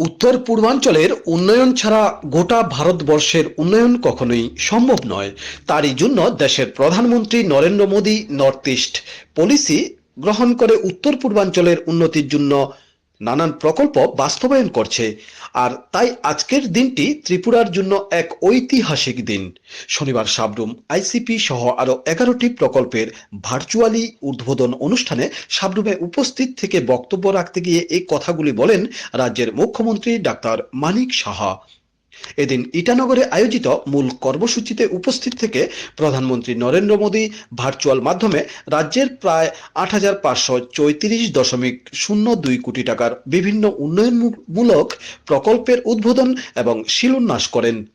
উত্তর পূর্বাঞ্চলের উন্নয়ন ছাড়া গোটা ভারতবর্ষের উন্নয়ন কখনোই সম্ভব নয়। তারই জন্য দেশের প্রধানমন্ত্রী Narendra Modi north east policy গ্রহণ করে উত্তর পূর্বাঞ্চলের উন্নতির জন্য নানান প্রকল্প বাস্তবায়ন করছে। আর তাই আজকের দিনটি ত্রিপুরার জন্য এক ঐতিহাসিক দিন। শনিবার সাবরুম, আইসিপি সহ আরও এগারোটি প্রকল্পের ভার্চুয়ালি উদ্বোধন অনুষ্ঠানে সাবরুমে উপস্থিত থেকে বক্তব্য রাখতে গিয়ে এই কথাগুলি বলেন রাজ্যের মুখ্যমন্ত্রী ডাক্তার মানিক সাহা। এদিন ইটানগরে আয়োজিত মূল কর্মসূচিতে উপস্থিত থেকে প্রধানমন্ত্রী নরেন্দ্র মোদী ভার্চুয়াল মাধ্যমে রাজ্যের প্রায় আট হাজার পাঁচশো চৌত্রিশ দশমিক শূন্য দুই কোটি টাকার বিভিন্ন উন্নয়নমূলক প্রকল্পের উদ্বোধন এবং শিলান্যাস করেন।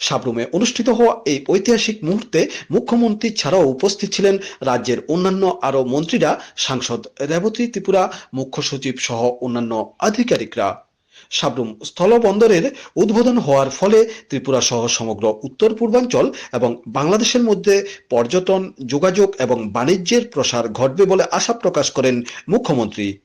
সাবরুমে অনুষ্ঠিত হওয়া এই ঐতিহাসিক মুহূর্তে মুখ্যমন্ত্রী ছাড়াও উপস্থিত ছিলেন রাজ্যের অন্যান্য আরও মন্ত্রীরা, সাংসদ রেবতী ত্রিপুরা, মুখ্য সচিব সহ অন্যান্য আধিকারিকরা। সাবরুম স্থলবন্দরের উদ্বোধন হওয়ার ফলে ত্রিপুরা সহ সমগ্র উত্তর পূর্বাঞ্চল এবং বাংলাদেশের মধ্যে পর্যটন, যোগাযোগ এবং বাণিজ্যের প্রসার ঘটবে বলে আশা প্রকাশ করেন মুখ্যমন্ত্রী।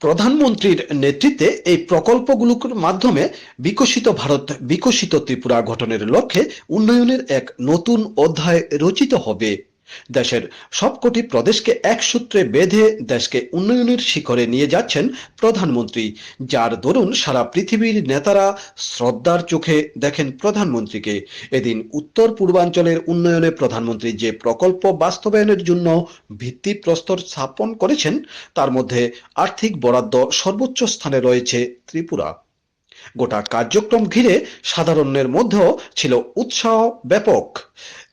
প্রধানমন্ত্রীর নেতৃত্বে এই প্রকল্পগুলোর মাধ্যমে বিকশিত ভারত, বিকশিত ত্রিপুরা গঠনের লক্ষ্যে উন্নয়নের এক নতুন অধ্যায় রচিত হবে। দেশের সবকটি প্রদেশকে এক সূত্রে বেঁধে দেশকে উন্নয়নের শিখরে নিয়ে যাচ্ছেন প্রধানমন্ত্রী। যার দরুন সারা পৃথিবীর নেতারা শ্রদ্ধার চোখে দেখেন প্রধানমন্ত্রীকে। এদিন উত্তর পূর্বাঞ্চলের উন্নয়নে প্রধানমন্ত্রী যে প্রকল্প বাস্তবায়নের জন্য ভিত্তিপ্রস্তর স্থাপন করেছেন, তার মধ্যে আর্থিক বরাদ্দ সর্বোচ্চ স্থানে রয়েছে ত্রিপুরা। গোটা কার্যক্রম ঘিরে সাধারণের মধ্যেও ছিল উৎসাহ ব্যাপক।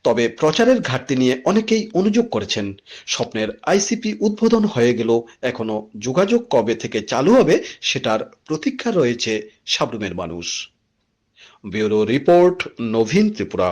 তবে প্রচারের ঘাটতি নিয়ে অনেকেই অনুযোগ করেছেন। স্বপ্নের আইসিপি উদ্বোধন হয়ে গেল এখনও। যোগাযোগ কবে থেকে চালু হবে সেটার প্রতীক্ষা রয়েছে সাবরুমের মানুষ। Bureau report Navin Tripura.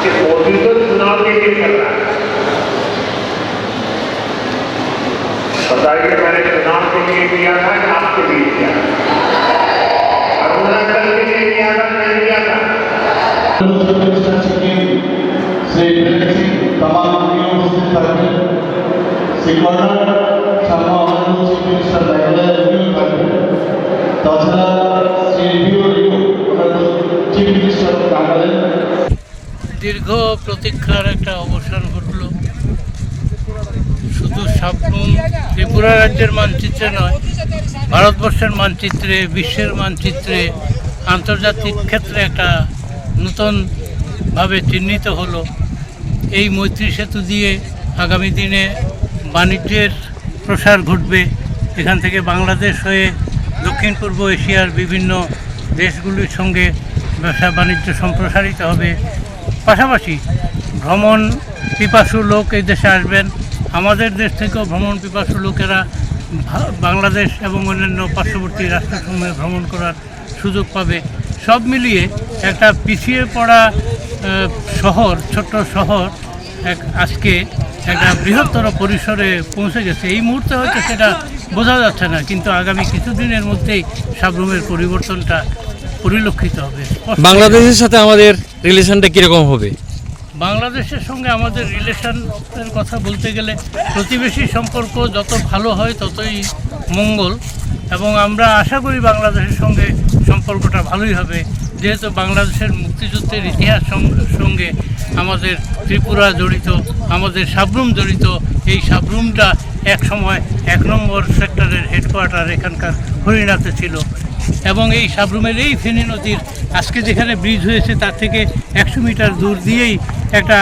कि मोदी तो चुनाव के लिए कर रहा है बताइए मैंने चुनाव के लिए किया था कि आपके लिए किया था अरुणाचल के लिए किया था नहीं किया था মিনিস্টার সিকিম শ্রী বীরেন সিং তামাম উনি উপস্থিত থাকবেন শ্রী কর্ণাট সামনে আমাদের চিফ মিনিস্টার মেঘালয় উনিও থাকবেন তাছাড়া দীর্ঘ প্রতীক্ষার একটা অবসান ঘটল। শুধু সাবরুম ত্রিপুরা রাজ্যের মানচিত্রে নয়, ভারতবর্ষের মানচিত্রে, বিশ্বের মানচিত্রে, আন্তর্জাতিক ক্ষেত্রে একটা নূতনভাবে চিহ্নিত হলো। এই মৈত্রী সেতু দিয়ে আগামী দিনে বাণিজ্যের প্রসার ঘটবে। এখান থেকে বাংলাদেশ হয়ে দক্ষিণ পূর্ব এশিয়ার বিভিন্ন দেশগুলির সঙ্গে ব্যবসা বাণিজ্য সম্প্রসারিত হবে। পাশাপাশি ভ্রমণ পিপাসু লোক এই দেশে আসবেন। আমাদের দেশ থেকেও ভ্রমণ পিপাসু লোকেরা বাংলাদেশ এবং অন্যান্য পার্শ্ববর্তী রাষ্ট্রসমূহে ভ্রমণ করার সুযোগ পাবে। সব মিলিয়ে একটা পিছিয়ে পড়া শহর, ছোট্ট শহর এক আজকে একটা বৃহত্তর পরিসরে পৌঁছে গেছে। এই মুহূর্তে হয়তো সেটা বোঝা যাচ্ছে না, কিন্তু আগামী কিছুদিনের মধ্যেই সাবরুমের পরিবর্তনটা পরিলক্ষিত হবে। বাংলাদেশের সাথে আমাদের রিলেশনটা কীরকম হবে? বাংলাদেশের সঙ্গে আমাদের রিলেশনের কথা বলতে গেলে প্রতিবেশী সম্পর্ক যত ভালো হয় ততই মঙ্গল এবং আমরা আশা করি বাংলাদেশের সঙ্গে সম্পর্কটা ভালোই হবে। যেহেতু বাংলাদেশের মুক্তিযুদ্ধের ইতিহাস সঙ্গে আমাদের ত্রিপুরা জড়িত আমাদের সাবরুম জড়িত এই সাবরুমটা এক সময় এক নম্বর সেক্টরের হেডকোয়ার্টার এখানকার হরিণাতে ছিল। এবং এই সাবরুমের এই ফেনী নদীর আজকে যেখানে ব্রিজ হয়েছে, তার থেকে একশো মিটার দূর দিয়েই একটা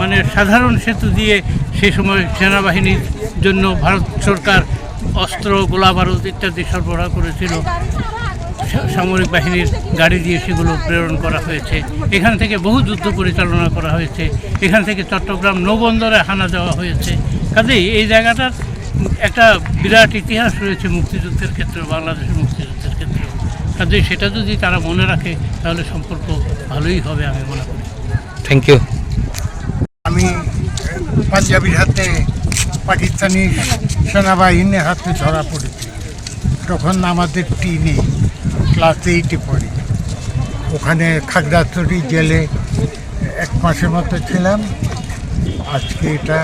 মানে সাধারণ সেতু দিয়ে সেই সময় সেনাবাহিনীর জন্য ভারত সরকার অস্ত্র, গোলা বারুদ ইত্যাদি সরবরাহ করেছিল। সামরিক বাহিনীর গাড়ি দিয়ে সেগুলো প্রেরণ করা হয়েছে। এখান থেকে বহু যুদ্ধ পরিচালনা করা হয়েছে। এখান থেকে চট্টগ্রাম নৌবন্দরে হানা দেওয়া হয়েছে। কাজেই এই জায়গাটার একটা বিরাট ইতিহাস রয়েছে মুক্তিযুদ্ধের ক্ষেত্রে, বাংলাদেশের ক্ষেত্রে কাজেই সেটা যদি তারা মনে রাখে তাহলে সম্পর্ক ভালোই হবে আমি মনে করি। থ্যাংক ইউ আমি পাঞ্জাবির হাতে পাকিস্তানি সেনাবাহিনীর হাতে ধরা পড়েছি। তখন আমাদের টিনে ক্লাস এইটে পড়ি। ওখানে খাগড়াছড়ি জেলে এক মাসের মতো ছিলাম। আজকে এটা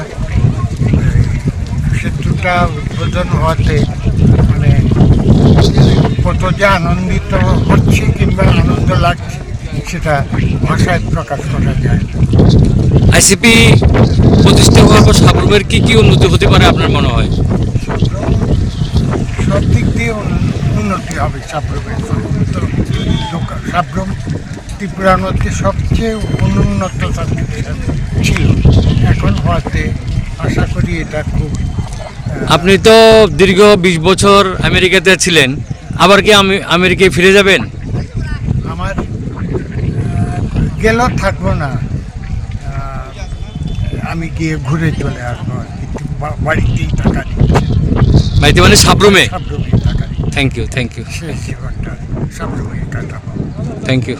সেতুটা উদ্বোধন হওয়াতে কত যে আনন্দিত হচ্ছে কিংবা আনন্দ লাগছে সেটা ভাষায় প্রকাশ করা যায়। আইসিপি প্রতিষ্ঠা হওয়ার পর সাবরুমের কী কি উন্নতি হতে পারে আপনার মনে হয়? সব দিক দিয়ে উন্নতি হবে সাবরুমের সাবরুম ত্রিপুরার মধ্যে সবচেয়ে অনুন্নত ছিল। এখন হওয়াতে আশা করি এটা খুব আপনি তো দীর্ঘ বিশ বছর আমেরিকাতে ছিলেন। আবার কি আমি আমেরিকায় ফিরে যাবেন? আমার গেল থাকব না। আমি গিয়ে ঘুরে চলে আসব। বাড়িতেই টাকা বাড়িতে মানে সাবরুমে সাবরুমে টাকা থ্যাংক ইউ থ্যাংক ইউ শেষ সাবরুমে কাটাবো। Thank you